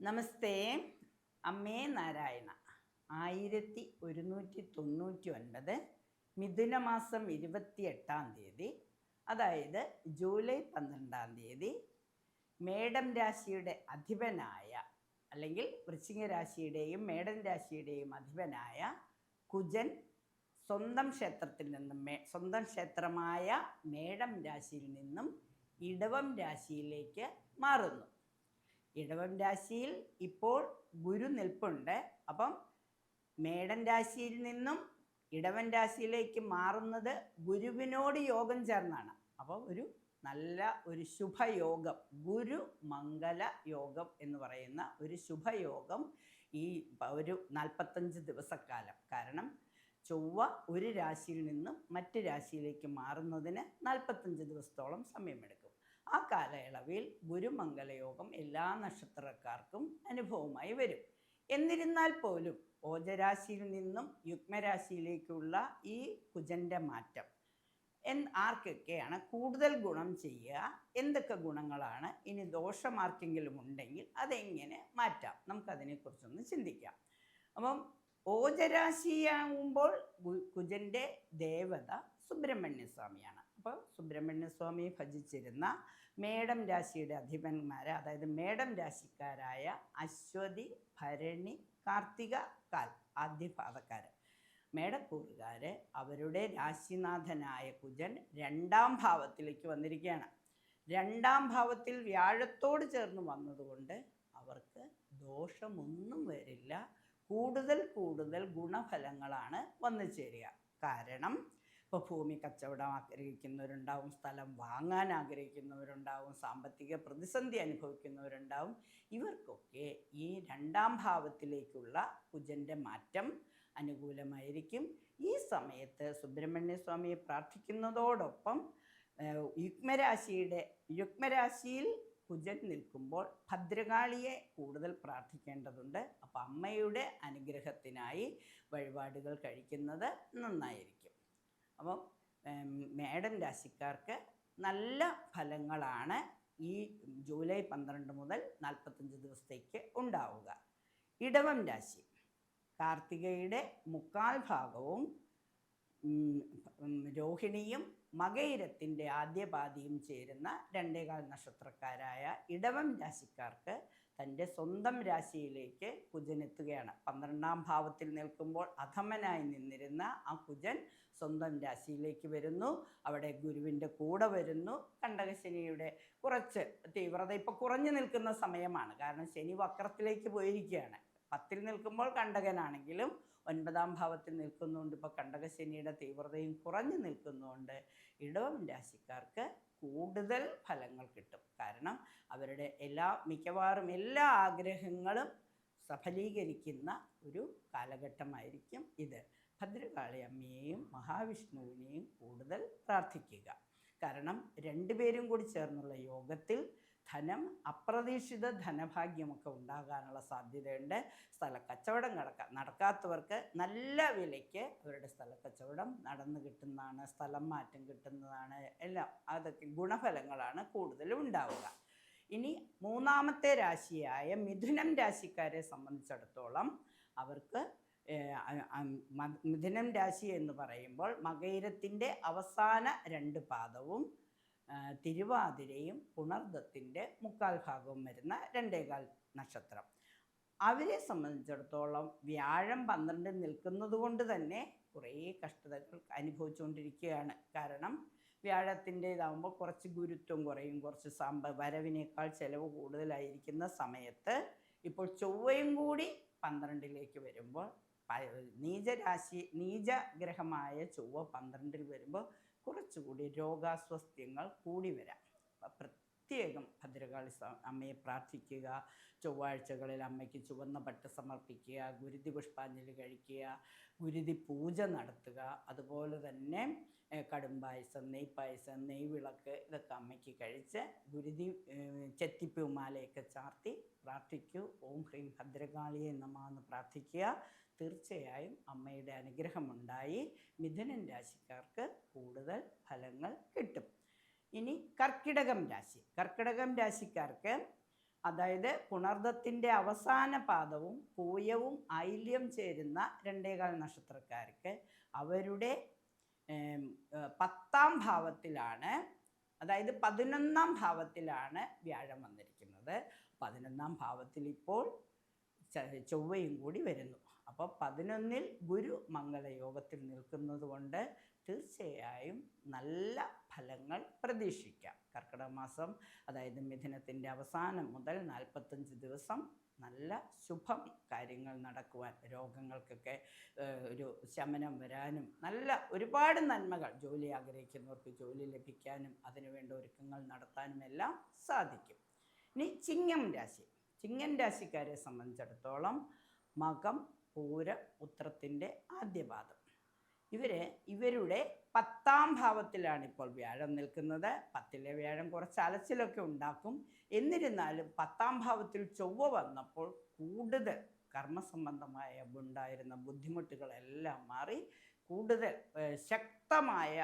നമസ്തേ. അമ്മേ നാരായണ. ആയിരത്തി ഒരുന്നൂറ്റി തൊണ്ണൂറ്റി ഒൻപത് മിഥുനമാസം ഇരുപത്തി എട്ടാം തീയതി അതായത് ജൂലൈ പന്ത്രണ്ടാം തീയതി മേടം രാശിയുടെ അധിപനായ അല്ലെങ്കിൽ വൃശ്ചിക രാശിയുടെയും മേഡം രാശിയുടെയും അധിപനായ കുജൻ സ്വന്തം ക്ഷേത്രത്തിൽ നിന്നും മേ സ്വന്തം ക്ഷേത്രമായ മേടം രാശിയിൽ നിന്നും ഇടവം രാശിയിലേക്ക് മാറുന്നു. ഇടവം രാശിയിൽ ഇപ്പോൾ ഗുരു നിൽപ്പുണ്ട്. അപ്പം മേടൻ രാശിയിൽ നിന്നും ഇടവൻ രാശിയിലേക്ക് മാറുന്നത് ഗുരുവിനോട് യോഗം ചേർന്നാണ്. അപ്പോൾ ഒരു നല്ല ഒരു ശുഭയോഗം ഗുരു മംഗല യോഗം എന്ന് പറയുന്ന ഒരു ശുഭയോഗം ഈ ഒരു നാൽപ്പത്തഞ്ച് ദിവസക്കാലം. കാരണം ചൊവ്വ ഒരു രാശിയിൽ നിന്നും മറ്റ് രാശിയിലേക്ക് മാറുന്നതിന് നാൽപ്പത്തഞ്ച് ദിവസത്തോളം സമയമെടുക്കും. ആ കാലയളവിൽ ഗുരുമംഗലയോഗം എല്ലാ നക്ഷത്രക്കാർക്കും അനുഭവമായി വരും. എന്നിരുന്നാൽ പോലും ഓജരാശിയിൽ നിന്നും യുഗ്മരാശിയിലേക്കുള്ള ഈ കുജന്റെ മാറ്റം എൻ ആർക്കൊക്കെയാണ് കൂടുതൽ ഗുണം ചെയ്യുക? എന്തൊക്കെ ഗുണങ്ങളാണ്? ഇനി ദോഷമാർക്കെങ്കിലും ഉണ്ടെങ്കിൽ അതെങ്ങനെ മാറ്റാം? നമുക്കതിനെക്കുറിച്ചൊന്ന് ചിന്തിക്കാം. അപ്പം ഓജരാശിയാകുമ്പോൾ കുജന്റെ ദേവത സുബ്രഹ്മണ്യ സ്വാമിയാണ് അപ്പോൾ സുബ്രഹ്മണ്യസ്വാമി ഭജിച്ചിരുന്ന മേടം രാശിയുടെ അധിപന്മാർ അതായത് മേടം രാശിക്കാരായ അശ്വതി ഭരണി കാർത്തിക കാൽ ആദ്യ ആദ്യപാദക്കാർ മേടക്കൂറുകാർ അവരുടെ രാശിനാഥനായ കുജൻ രണ്ടാം ഭാവത്തിലേക്ക് വന്നിരിക്കുകയാണ്. രണ്ടാം ഭാവത്തിൽ വ്യാഴത്തോട് ചേർന്ന് വന്നതുകൊണ്ട് അവർക്ക് ദോഷമൊന്നും വരില്ല. കൂടുതൽ കൂടുതൽ ഗുണഫലങ്ങളാണ് വന്നു ചേരുക കാരണം ഇപ്പോൾ ഭൂമി കച്ചവടം ആഗ്രഹിക്കുന്നവരുണ്ടാവും സ്ഥലം വാങ്ങാൻ ആഗ്രഹിക്കുന്നവരുണ്ടാവും സാമ്പത്തിക പ്രതിസന്ധി അനുഭവിക്കുന്നവരുണ്ടാവും. ഇവർക്കൊക്കെ ഈ രണ്ടാം ഭാവത്തിലേക്കുള്ള കുജന്റെ മാറ്റം അനുകൂലമായിരിക്കും. ഈ സമയത്ത് സുബ്രഹ്മണ്യ സ്വാമിയെ പ്രാർത്ഥിക്കുന്നതോടൊപ്പം യുഗ്മരാശിയുടെ യുഗ്മരാശിയിൽ കുജൻ നിൽക്കുമ്പോൾ ഭദ്രകാളിയെ കൂടുതൽ പ്രാർത്ഥിക്കേണ്ടതുണ്ട്. അപ്പോൾ അമ്മയുടെ അനുഗ്രഹത്തിനായി വഴിപാടുകൾ കഴിക്കുന്നത് നന്നായിരിക്കും. അപ്പം മേഡം രാശിക്കാർക്ക് നല്ല ഫലങ്ങളാണ് ഈ ജൂലൈ പന്ത്രണ്ട് മുതൽ നാൽപ്പത്തഞ്ച് ദിവസത്തേക്ക് ഉണ്ടാവുക. ഇടവം രാശി കാർത്തികയുടെ മുക്കാൽ ഭാഗവും രോഹിണിയും മകയിരത്തിന്റെ ആദ്യ പാതിയും ചേരുന്ന രണ്ടേകാൽ നക്ഷത്രക്കാരായ ഇടവം രാശിക്കാർക്ക് തന്റെ സ്വന്തം രാശിയിലേക്ക് കുജൻ എത്തുകയാണ്. പന്ത്രണ്ടാം ഭാവത്തിൽ നിൽക്കുമ്പോൾ അധമനായി നിന്നിരുന്ന ആ കുജൻ സ്വന്തം രാശിയിലേക്ക് വരുന്നു. അവിടെ ഗുരുവിന്റെ കൂടെ വരുന്നു. കണ്ടകശനിയുടെ കുറച്ച് തീവ്രത ഇപ്പോൾ കുറഞ്ഞു നിൽക്കുന്ന സമയമാണ്. കാരണം ശനി വക്രത്തിലേക്ക് പോയിരിക്കുകയാണ്. പത്തിൽ നിൽക്കുമ്പോൾ കണ്ടകനാണെങ്കിലും ഒൻപതാം ഭാവത്തിൽ നിൽക്കുന്നുണ്ട്. ഇപ്പോൾ കണ്ടകശനിയുടെ തീവ്രതയും കുറഞ്ഞു നിൽക്കുന്നുണ്ട്. ഇടവം രാശിക്കാർക്ക് കൂടുതൽ ഫലങ്ങൾ കിട്ടും. കാരണം അവരുടെ എല്ലാ മിക്കവാറും എല്ലാ ആഗ്രഹങ്ങളും സഫലീകരിക്കുന്ന ഒരു കാലഘട്ടമായിരിക്കും ഇത്. ഭദ്രകാളി അമ്മയെയും മഹാവിഷ്ണുവിനെയും കൂടുതൽ പ്രാർത്ഥിക്കുക. കാരണം രണ്ടുപേരും കൂടി ചേർന്നുള്ള യോഗത്തിൽ ധനം അപ്രതീക്ഷിത ധനഭാഗ്യമൊക്കെ ഉണ്ടാകാനുള്ള സാധ്യതയുണ്ട്. സ്ഥല കച്ചവടം നടക്ക നടക്കാത്തവർക്ക് നല്ല വിലയ്ക്ക് അവരുടെ സ്ഥല കച്ചവടം നടന്നു കിട്ടുന്നതാണ് സ്ഥലം മാറ്റം കിട്ടുന്നതാണ് എല്ലാം അതൊക്കെ ഗുണഫലങ്ങളാണ് കൂടുതലും ഉണ്ടാവുക. ഇനി മൂന്നാമത്തെ രാശിയായ മിഥുനം രാശിക്കാരെ സംബന്ധിച്ചിടത്തോളം അവർക്ക് മിഥുനം രാശി എന്ന് പറയുമ്പോൾ മകൈരത്തിന്റെ അവസാന രണ്ട് പാദവും തിരുവാതിരയും പുണർദത്തിന്റെ മുക്കാൽ ഭാഗവും വരുന്ന രണ്ടേകാൽ നക്ഷത്രം. അവരെ സംബന്ധിച്ചിടത്തോളം വ്യാഴം പന്ത്രണ്ടിൽ നിൽക്കുന്നത് കൊണ്ട് തന്നെ കുറേ കഷ്ടതകൾ അനുഭവിച്ചുകൊണ്ടിരിക്കുകയാണ്. കാരണം വ്യാഴത്തിന്റേതാകുമ്പോൾ കുറച്ച് ഗുരുത്വം കുറയും കുറച്ച് സമ്പ വരവിനേക്കാൾ ചിലവ് കൂടുതലായിരിക്കുന്ന സമയത്ത് ഇപ്പോൾ ചൊവ്വയും കൂടി പന്ത്രണ്ടിലേക്ക് വരുമ്പോൾ നീചരാശി നീചഗ്രഹമായ ചൊവ്വ പന്ത്രണ്ടിൽ വരുമ്പോൾ കുറച്ചുകൂടി രോഗാസ്വസ്ഥ്യങ്ങൾ കൂടി വരാം. പ്രത്യേകം ഭദ്രകാളി അമ്മയെ പ്രാർത്ഥിക്കുക. ചൊവ്വാഴ്ചകളിൽ അമ്മയ്ക്ക് ചുവന്ന പട്ട് സമർപ്പിക്കുക. ഗുരുതി പുഷ്പാഞ്ജലി കഴിക്കുക. ഗുരുതി പൂജ നടത്തുക. അതുപോലെ തന്നെ കടും പായസം നെയ്പായസം നെയ്വിളക്ക് ഇതൊക്കെ അമ്മയ്ക്ക് കഴിച്ച് ഗുരുതി ചെത്തിപ്പൂമാലയൊക്കെ ചെത്തിപ്പൂ മാലയൊക്കെ ചാർത്തി പ്രാർത്ഥിക്കൂ. ഓം ഹ്രീം ഭദ്രകാളിയെ നമാന്ന് പ്രാർത്ഥിക്കുക. തീർച്ചയായും അമ്മയുടെ അനുഗ്രഹമുണ്ടായി. മിഥുനൻ രാശിക്കാർക്ക് കൂടുതൽ ഫലങ്ങൾ കിട്ടും. ഇനി കർക്കിടകം രാശി. കർക്കിടകം രാശിക്കാർക്ക് അതായത് പുണർദത്തിന്റെ അവസാന പാദവും പൂയവും ഐല്യം ചേരുന്ന രണ്ടേകാൽ നക്ഷത്രക്കാർക്ക് അവരുടെ പത്താം ഭാവത്തിലാണ് അതായത് പതിനൊന്നാം ഭാവത്തിലാണ് വ്യാഴം വന്നിരിക്കുന്നത്. പതിനൊന്നാം ഭാവത്തിൽ ഇപ്പോൾ ചൊവ്വയും കൂടി വരുന്നു. അപ്പോൾ പതിനൊന്നിൽ ഗുരു മംഗളയോഗത്തിൽ നിൽക്കുന്നത് കൊണ്ട് തീർച്ചയായും നല്ല ഫലങ്ങൾ പ്രതീക്ഷിക്കാം. കർക്കിടക മാസം അതായത് മിഥുനത്തിന്റെ അവസാനം മുതൽ നാൽപ്പത്തഞ്ച് ദിവസം നല്ല ശുഭം കാര്യങ്ങൾ നടക്കുവാൻ രോഗങ്ങൾക്കൊക്കെ ഒരു ശമനം വരാനും നല്ല ഒരുപാട് നന്മകൾ ജോലി ആഗ്രഹിക്കുന്നവർക്ക് ജോലി ലഭിക്കാനും അതിനുവേണ്ട ഒരുക്കങ്ങൾ നടത്താനും എല്ലാം സാധിക്കും. ഇനി ചിങ്ങം രാശി. ചിങ്ങം രാശിക്കാരെ സംബന്ധിച്ചിടത്തോളം മകം പൂരം ഉത്രത്തിന്റെ ആദ്യപാദം. ഇവർ ഇവരുടെ പത്താം ഭാവത്തിലാണ് ഇപ്പോൾ വ്യാഴം നിൽക്കുന്നത്. പത്തിലെ വ്യാഴം കുറച്ച് അലച്ചിലൊക്കെ ഉണ്ടാക്കും. എന്നിരുന്നാലും പത്താം ഭാവത്തിൽ ചൊവ്വ വന്നപ്പോൾ കൂടുതൽ കർമ്മസംബന്ധമായ ഉണ്ടായിരുന്ന ബുദ്ധിമുട്ടുകളെല്ലാം മാറി കൂടുതൽ ശക്തമായ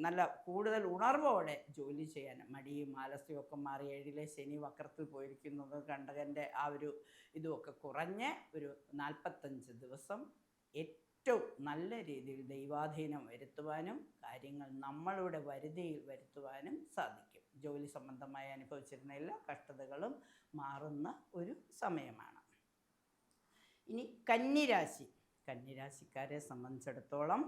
നല്ല കൂടുതൽ ഉണർവോടെ ജോലി ചെയ്യാൻ മടിയും ആലസ്യവും ഒക്കെ മാറി ഏഴിലെ ശനി വക്രത്തിൽ പോയിരിക്കുന്നത് കണ്ടകന്റെ ആ ഒരു ഇതുമൊക്കെ കുറഞ്ഞ് ഒരു നാൽപ്പത്തഞ്ച് ദിവസം ഏറ്റവും നല്ല രീതിയിൽ ദൈവാധീനം വരുത്തുവാനും കാര്യങ്ങൾ നമ്മളുടെ വരുതിയിൽ വരുത്തുവാനും സാധിക്കും. ജോലി സംബന്ധമായി അനുഭവിച്ചിരുന്ന എല്ലാ കഷ്ടതകളും മാറുന്ന ഒരു സമയമാണ്. ഇനി കന്നിരാശി. കന്നിരാശിക്കാരെ സംബന്ധിച്ചിടത്തോളം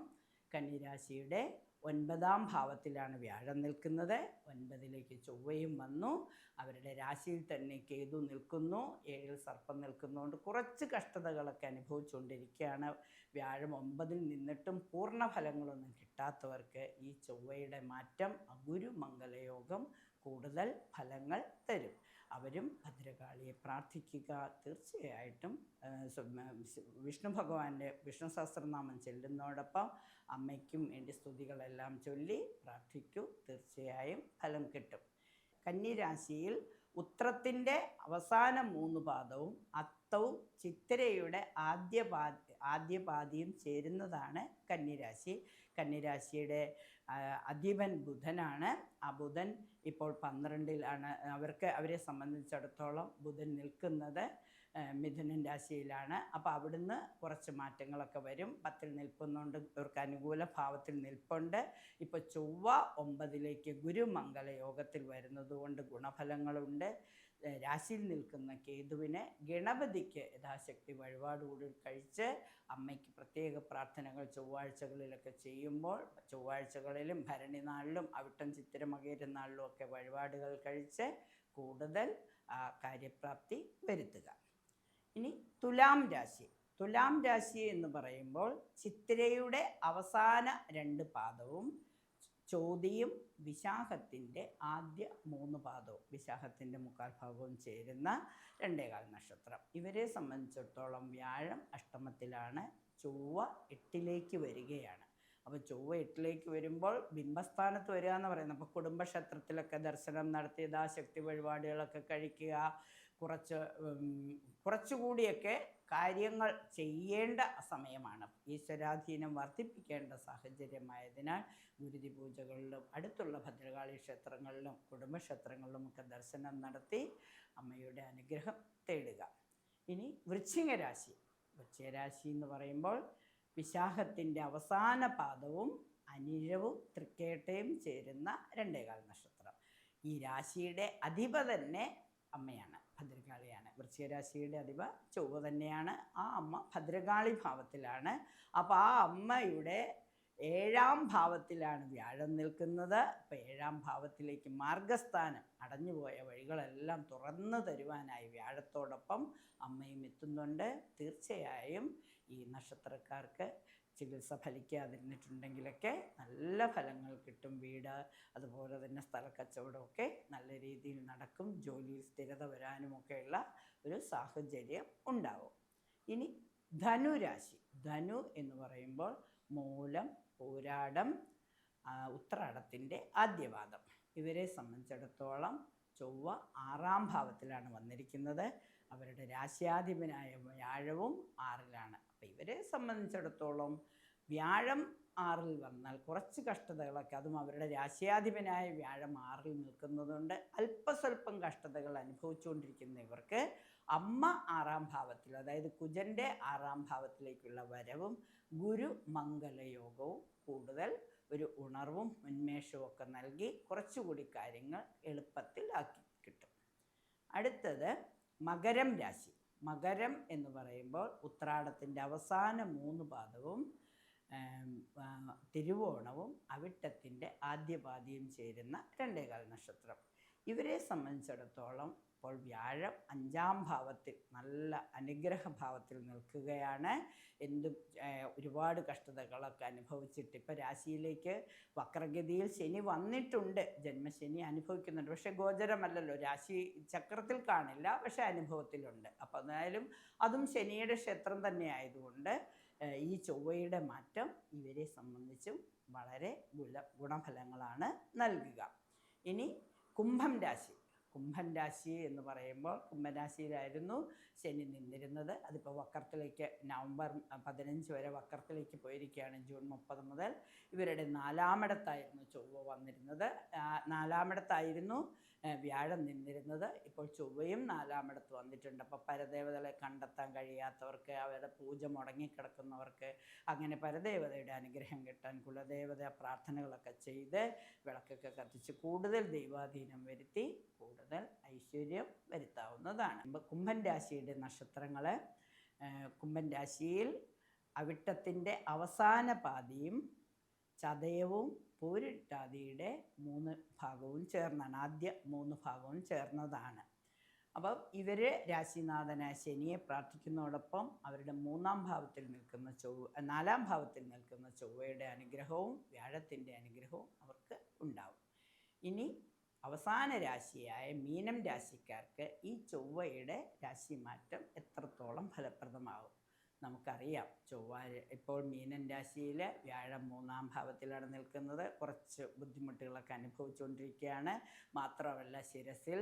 കന്നിരാശിയുടെ ഒൻപതാം ഭാവത്തിലാണ് വ്യാഴം നിൽക്കുന്നത്. ഒൻപതിലേക്ക് ചൊവ്വയും വന്നു. അവരുടെ രാശിയിൽ തന്നെ കേതു നിൽക്കുന്നു. ഏഴിൽ സർപ്പം നിൽക്കുന്നതുകൊണ്ട് കുറച്ച് കഷ്ടതകളൊക്കെ അനുഭവിച്ചുകൊണ്ടിരിക്കുകയാണ്. വ്യാഴം ഒമ്പതിൽ നിന്നിട്ടും പൂർണ ഫലങ്ങളൊന്നും കിട്ടാത്തവർക്ക് ഈ ചൊവ്വയുടെ മാറ്റം അഗുരു കൂടുതൽ ഫലങ്ങൾ തരും. അവരും ഭദ്രകാളിയെ പ്രാർത്ഥിക്കുക. തീർച്ചയായിട്ടും വിഷ്ണു ഭഗവാന്റെ വിഷ്ണു സഹസ്രനാമം ചെല്ലുന്നതോടൊപ്പം അമ്മയ്ക്കും വേണ്ടി സ്തുതികളെല്ലാം ചൊല്ലി പ്രാർത്ഥിക്കൂ. തീർച്ചയായും ഫലം കിട്ടും. കന്നിരാശിയിൽ ഉത്രത്തിന്റെ അവസാന മൂന്ന് പാദവും അത്തവും ചിത്തിരയുടെ ആദ്യ പാ ആദ്യ പാതിയും ചേരുന്നതാണ് കന്നിരാശി. കന്നിരാശിയുടെ അധിപൻ ബുധനാണ്. ആ ബുധൻ ഇപ്പോൾ പന്ത്രണ്ടിലാണ് അവർക്ക് അവരെ സംബന്ധിച്ചിടത്തോളം ബുധൻ നിൽക്കുന്നത് മിഥുനൻ രാശിയിലാണ്. അപ്പോൾ അവിടുന്ന് കുറച്ച് മാറ്റങ്ങളൊക്കെ വരും. പത്തിൽ നിൽക്കുന്നുണ്ട് ഇവർക്ക് അനുകൂല ഭാവത്തിൽ നിൽപ്പുണ്ട്. ഇപ്പോൾ ചൊവ്വ ഒമ്പതിലേക്ക് ഗുരുമംഗല യോഗത്തിൽ വരുന്നത് കൊണ്ട് ഗുണഫലങ്ങളുണ്ട്. രാശിയിൽ നിൽക്കുന്ന കേതുവിനെ ഗണപതിക്ക് യഥാശക്തി വഴിപാടുകൂടി കഴിച്ച് അമ്മയ്ക്ക് പ്രത്യേക പ്രാർത്ഥനകൾ ചൊവ്വാഴ്ചകളിലൊക്കെ ചെയ്യുമ്പോൾ ചൊവ്വാഴ്ചകളിലും ഭരണി നാളിലും അവിട്ടം ചിത്തിരമകേറ്റ നാളിലും ഒക്കെ വഴിപാടുകൾ കഴിച്ച് കൂടുതൽ കാര്യപ്രാപ്തി വരുത്തുക. ഇനി തുലാം രാശി. തുലാം രാശി എന്ന് പറയുമ്പോൾ ചിത്തിരയുടെ അവസാന രണ്ട് പാദവും ചോതിയും വിശാഖത്തിന്റെ ആദ്യ മൂന്ന് പാദവും വിശാഖത്തിന്റെ മുക്കാൽ ഭാഗവും ചേരുന്ന രണ്ടേകാൽ നക്ഷത്രം. ഇവരെ സംബന്ധിച്ചിടത്തോളം വ്യാഴം അഷ്ടമത്തിലാണ് ചൊവ്വ എട്ടിലേക്ക് വരികയാണ്. അപ്പോൾ ചൊവ്വ എട്ടിലേക്ക് വരുമ്പോൾ ബിംബസ്ഥാനത്ത് വരിക എന്ന് പറയുന്നത് അപ്പോൾ കുടുംബക്ഷേത്രത്തിലൊക്കെ ദർശനം നടത്തി ശക്തി വഴിപാടുകളൊക്കെ കഴിക്കുക കുറച്ച് കുറച്ചുകൂടിയൊക്കെ കാര്യങ്ങൾ ചെയ്യേണ്ട സമയമാണ്. ഈശ്വരാധീനം വർദ്ധിപ്പിക്കേണ്ട സാഹചര്യമായതിനാൽ ഗുരുതി പൂജകളിലും അടുത്തുള്ള ഭദ്രകാളി ക്ഷേത്രങ്ങളിലും കുടുംബക്ഷേത്രങ്ങളിലും ഒക്കെ ദർശനം നടത്തി അമ്മയുടെ അനുഗ്രഹം തേടുക. ഇനി വൃശ്ചികരാശി. വൃശ്ചികരാശി എന്ന് പറയുമ്പോൾ വിശാഖത്തിന്റെ അവസാന പാദവും അനിഴവും തൃക്കേട്ടയും ചേരുന്ന രണ്ടേകാൽ നക്ഷത്രം. ഈ രാശിയുടെ അധിപ തന്നെ അമ്മയാണ് ഭദ്രകാളിയാണ്. വൃശ്ചികരാശിയുടെ അധിപ ചൊവ്വ തന്നെയാണ്. ആ അമ്മ ഭദ്രകാളി ഭാവത്തിലാണ്. അപ്പോൾ ആ അമ്മയുടെ ഏഴാം ഭാവത്തിലാണ് വ്യാഴം നിൽക്കുന്നത്. അപ്പോൾ ഏഴാം ഭാവത്തിലേക്ക് മാർഗസ്ഥാനം അടഞ്ഞുപോയ വഴികളെല്ലാം തുറന്നു തരുവാനായി വ്യാഴത്തോടൊപ്പം അമ്മയും എത്തുന്നുണ്ട്. തീർച്ചയായും ഈ നക്ഷത്രക്കാർക്ക് ചികിത്സ ഫലിക്കാതിരുന്നിട്ടുണ്ടെങ്കിലൊക്കെ നല്ല ഫലങ്ങൾ കിട്ടും. വീട് അതുപോലെ തന്നെ സ്ഥലക്കച്ചവടമൊക്കെ നല്ല രീതിയിൽ നടക്കും. ജോലിയിൽ സ്ഥിരത വരാനുമൊക്കെയുള്ള ഒരു സാഹചര്യം ഉണ്ടാവും. ഇനി ധനുരാശി ധനു എന്ന് പറയുമ്പോൾ മൂലം പോരാടം ഉത്രാടത്തിന്റെ ആദ്യപാദം. ഇവരെ സംബന്ധിച്ചിടത്തോളം ചൊവ്വ ആറാം ഭാവത്തിലാണ് വന്നിരിക്കുന്നത്. അവരുടെ രാശ്യാധിപനായ വ്യാഴവും ആറിലാണ്. ഇവരെ സംബന്ധിച്ചിടത്തോളം വ്യാഴം ആറിൽ വന്നാൽ കുറച്ച് കഷ്ടതകളൊക്കെ അതും അവരുടെ രാശ്യാധിപനായ വ്യാഴം ആറിൽ നിൽക്കുന്നതുകൊണ്ട് അല്പസ്വല്പം കഷ്ടതകൾ അനുഭവിച്ചുകൊണ്ടിരിക്കുന്ന ഇവർക്ക് അമ്മ ആറാം ഭാവത്തിൽ അതായത് കുജന്റെ ആറാം ഭാവത്തിലേക്കുള്ള വരവും ഗുരു മംഗലയോഗവും കൂടുതൽ ഒരു ഉണർവും ഉന്മേഷവും ഒക്കെ നൽകി കുറച്ചുകൂടി കാര്യങ്ങൾ എളുപ്പത്തിൽ ആക്കി കിട്ടും. അടുത്തത് മകരം രാശി. മകരം എന്ന് പറയുമ്പോൾ ഉത്രാടത്തിന്റെ അവസാന മൂന്ന് പാദവും തിരുവോണവും അവിട്ടത്തിന്റെ ആദ്യ പാതിയും ചേരുന്ന രണ്ടേകാൽ നക്ഷത്രം. ഇവരെ സംബന്ധിച്ചിടത്തോളം ഇപ്പോൾ വ്യാഴം അഞ്ചാം ഭാവത്തിൽ നല്ല അനുഗ്രഹ ഭാവത്തിൽ നിൽക്കുകയാണ്. എന്തും ഒരുപാട് കഷ്ടതകളൊക്കെ അനുഭവിച്ചിട്ട് ഇപ്പോൾ രാശിയിലേക്ക് വക്രഗതിയിൽ ശനി വന്നിട്ടുണ്ട്. ജന്മശനി അനുഭവിക്കുന്നുണ്ട്. പക്ഷേ ഗോചരമല്ലല്ലോ രാശി ചക്രത്തിൽ കാണില്ല പക്ഷേ അനുഭവത്തിലുണ്ട്. അപ്പോൾ എന്തായാലും അതും ശനിയുടെ ക്ഷേത്രം തന്നെ ആയതുകൊണ്ട് ഈ ചൊവ്വയുടെ മാറ്റം ഇവരെ സംബന്ധിച്ചും വളരെ ഗുണ ഗുണഫലങ്ങളാണ് നൽകുക. ഇനി കുംഭം രാശി. കുംഭൻ രാശി എന്ന് പറയുമ്പോൾ കുംഭരാശിയിലായിരുന്നു ശനി നിന്നിരുന്നത്. അതിപ്പോൾ വക്രത്തിലേക്ക് നവംബർ പതിനഞ്ച് വരെ വക്രത്തിലേക്ക് പോയിരിക്കുകയാണ് ജൂൺ മുപ്പത് മുതൽ. ഇവരുടെ നാലാമിടത്തായിരുന്നു ചൊവ്വ വന്നിരുന്നത്. നാലാമിടത്തായിരുന്നു വ്യാഴം നിന്നിരുന്നത്. ഇപ്പോൾ ചൊവ്വയും നാലാമിടത്ത് വന്നിട്ടുണ്ട്. അപ്പോൾ പരദേവതകളെ കണ്ടെത്താൻ കഴിയാത്തവർക്ക് അവരുടെ പൂജ മുടങ്ങിക്കിടക്കുന്നവർക്ക് അങ്ങനെ പരദേവതയുടെ അനുഗ്രഹം കിട്ടാൻ കുലദേവത പ്രാർത്ഥനകളൊക്കെ ചെയ്ത് വിളക്കൊക്കെ കത്തിച്ച് കൂടുതൽ ദൈവാധീനം വരുത്തി കൂടുതൽ ഐശ്വര്യം വരുത്താവുന്നതാണ്. കുംഭൻ രാശിയുടെ നക്ഷത്രങ്ങൾ കുംഭൻ രാശിയിൽ അവിട്ടത്തിന്റെ അവസാന പാതിയും ചതയവും പൂരിട്ടാതിയുടെ മൂന്ന് ഭാഗവും ചേർന്നാണ്. ആദ്യ മൂന്ന് ഭാഗവും ചേർന്നതാണ്. അപ്പം ഇവർ രാശിനാഥനായ ശനിയെ പ്രാർത്ഥിക്കുന്നതോടൊപ്പം അവരുടെ മൂന്നാം ഭാവത്തിൽ നിൽക്കുന്ന ചൊവ്വ നാലാം ഭാവത്തിൽ നിൽക്കുന്ന ചൊവ്വയുടെ അനുഗ്രഹവും വ്യാഴത്തിന്റെ അനുഗ്രഹവും അവർക്ക് ഉണ്ടാവും. ഇനി അവസാന രാശിയായ മീനം രാശിക്കാർക്ക് ഈ ചൊവ്വയുടെ രാശിമാറ്റം എത്രത്തോളം ഫലപ്രദമാകും നമുക്കറിയാം. ചൊവ്വ ഇപ്പോൾ മീനൻ രാശിയിൽ വ്യാഴം മൂന്നാം ഭാവത്തിലാണ് നിൽക്കുന്നത്. കുറച്ച് ബുദ്ധിമുട്ടുകളൊക്കെ അനുഭവിച്ചുകൊണ്ടിരിക്കുകയാണ്. മാത്രമല്ല ശിരസിൽ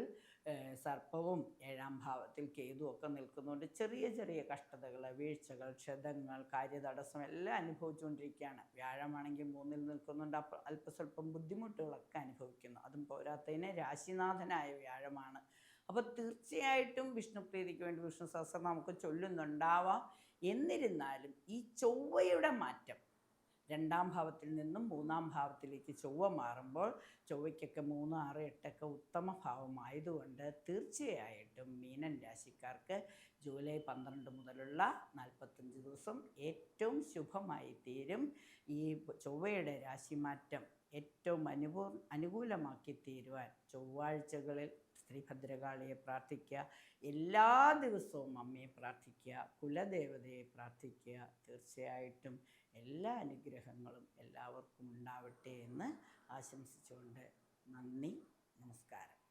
സർപ്പവും ഏഴാം ഭാവത്തിൽ കേതുവും ഒക്കെ നിൽക്കുന്നുണ്ട്. ചെറിയ ചെറിയ കഷ്ടതകൾ വീഴ്ചകൾ ക്ഷതങ്ങൾ കാര്യതടസ്സം എല്ലാം അനുഭവിച്ചുകൊണ്ടിരിക്കുകയാണ്. വ്യാഴമാണെങ്കിൽ മൂന്നിൽ നിൽക്കുന്നുണ്ട്. അപ്പം അല്പസ്വല്പം ബുദ്ധിമുട്ടുകളൊക്കെ അനുഭവിക്കുന്നു. അതും പോരാത്തതിന് രാശിനാഥനായ വ്യാഴമാണ്. അപ്പോൾ തീർച്ചയായിട്ടും വിഷ്ണുപ്രീതിക്ക് വേണ്ടി വിഷ്ണു സഹസ്രം നമുക്ക് ചൊല്ലുന്നുണ്ടാവാം. എന്നിരുന്നാലും ഈ ചൊവ്വയുടെ മാറ്റം രണ്ടാം ഭാവത്തിൽ നിന്നും മൂന്നാം ഭാവത്തിലേക്ക് ചൊവ്വ മാറുമ്പോൾ ചൊവ്വയ്ക്കൊക്കെ മൂന്ന് ആറ് എട്ടൊക്കെ ഉത്തമ ഭാവമായതുകൊണ്ട് തീർച്ചയായിട്ടും മീനൻ രാശിക്കാർക്ക് ജൂലൈ പന്ത്രണ്ട് മുതലുള്ള നാൽപ്പത്തഞ്ച് ദിവസം ഏറ്റവും ശുഭമായി തീരും. ഈ ചൊവ്വയുടെ രാശിമാറ്റം ഏറ്റവും അനുഭവം അനുകൂലമാക്കി തീരുവാൻ ചൊവ്വാഴ്ചകളിൽ ശ്രീ ഭദ്രകാളിയെ പ്രാർത്ഥിക്കുക. എല്ലാ ദിവസവും അമ്മയെ പ്രാർത്ഥിക്കുക. കുലദേവതയെ പ്രാർത്ഥിക്കുക. തീർച്ചയായിട്ടും എല്ലാ അനുഗ്രഹങ്ങളും എല്ലാവർക്കും ഉണ്ടാവട്ടെ എന്ന് ആശംസിച്ചുകൊണ്ട് നന്ദി നമസ്കാരം.